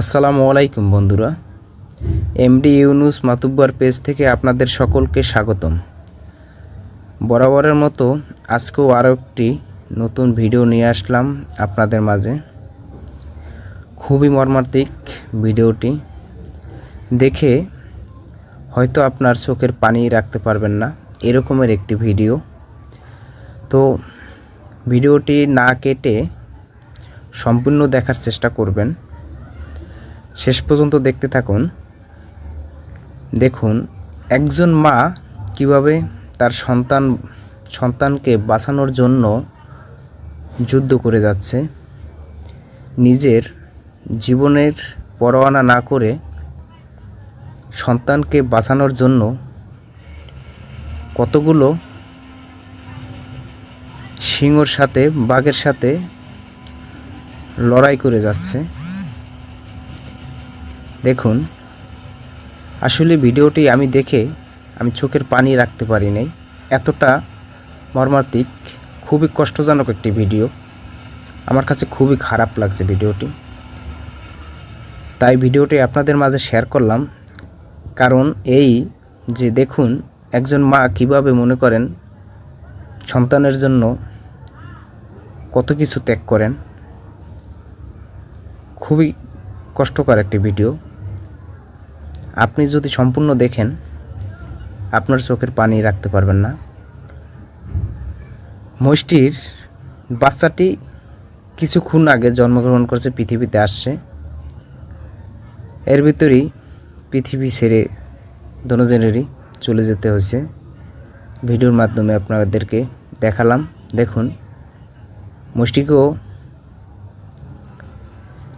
আসসালামু আলাইকুম বন্ধুরা। এমডি ইউনুস মাতুব্বার পেজ থেকে আপনাদের সকলকে স্বাগতম। বরাবরের মতো আজকেও আরও একটি নতুন ভিডিও নিয়ে আসলাম আপনাদের মাঝে। খুবই মর্মান্তিক ভিডিওটি। দেখে হয়তো আপনার চোখের পানি রাখতে পারবেন না, এরকমের একটি ভিডিও। তো ভিডিওটি না কেটে সম্পূর্ণ দেখার চেষ্টা করবেন। শেষ পর্যন্ত দেখতে থাকুন। দেখুন, একজন মা কীভাবে তার সন্তান, সন্তানকে বাঁচানোর জন্য যুদ্ধ করে যাচ্ছে। নিজের জীবনের পরোয়ানা না করে সন্তানকে বাঁচানোর জন্য কতগুলো সিংহর সাথে, বাঘের সাথে লড়াই করে যাচ্ছে। দেখুন, আসলে ভিডিওটি আমি দেখে আমি চোখের পানি রাখতে পারি নাই। এতটা মর্মান্তিক, খুবই কষ্টজনক একটি ভিডিও। আমার কাছে খুবই খারাপ লাগছে ভিডিওটি। তাই ভিডিওটি আপনাদের মাঝে শেয়ার করলাম। কারণ এই যে দেখুন, একজন মা কীভাবে মনে করেন, সন্তানের জন্য কত কিছু ত্যাগ করেন। খুবই কষ্টকর একটি ভিডিও। আপনি যদি সম্পূর্ণ দেখেন, আপনার চোখের পানি রাখতে পারবেন না। মহিষটির বাচ্চাটি কিছুক্ষণ আগে জন্মগ্রহণ করছে, পৃথিবীতে আসছে। এর ভিতরেই পৃথিবী ছেড়ে দনোজনেরই চলে যেতে হয়েছে। ভিডিওর মাধ্যমে আপনাদেরকে দেখালাম। দেখুন মুষ্টিকেও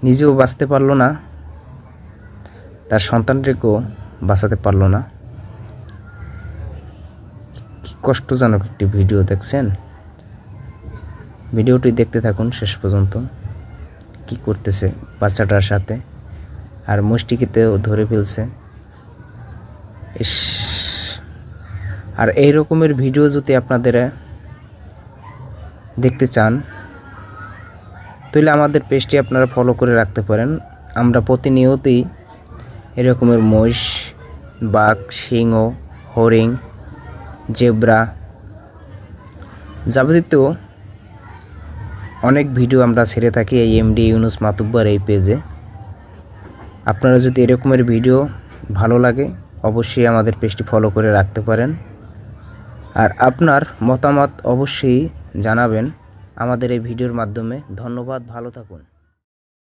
নিজেও বাঁচতে পারল না। তার সন্তানটিকেও বাঁচাতে পারল না। কি কষ্টজনক একটি ভিডিও, দেখছেন? ভিডিওটি দেখতে থাকুন শেষ পর্যন্ত। কি করতেছে বাচ্চাটার সাথে? আর মুষ্টিকেতেও ধরে ফেলছে। ইস। আর এই রকমের ভিডিও যদি আপনাদের দেখতে চান, তাহলে আমাদের পেজটি আপনারা ফলো করে রাখতে পারেন। আমরা প্রতিনিয়তই এরকমের মহিষ, বাঘ, সিংহ হরিং জেব্রা যাবতীয় অনেক ভিডিও আমরা ছেড়ে থাকি এই এমডি ইউনুস মাতুব্বার এই পেজে। আপনারা যদি এরকমের ভিডিও ভালো লাগে, অবশ্যই আমাদের পেজটি ফলো করে রাখতে পারেন। আর আপনার মতামত অবশ্যই জানাবেন। আমাদের এই ভিডিওর মাধ্যমে। ধন্যবাদ, ভালো থাকুন।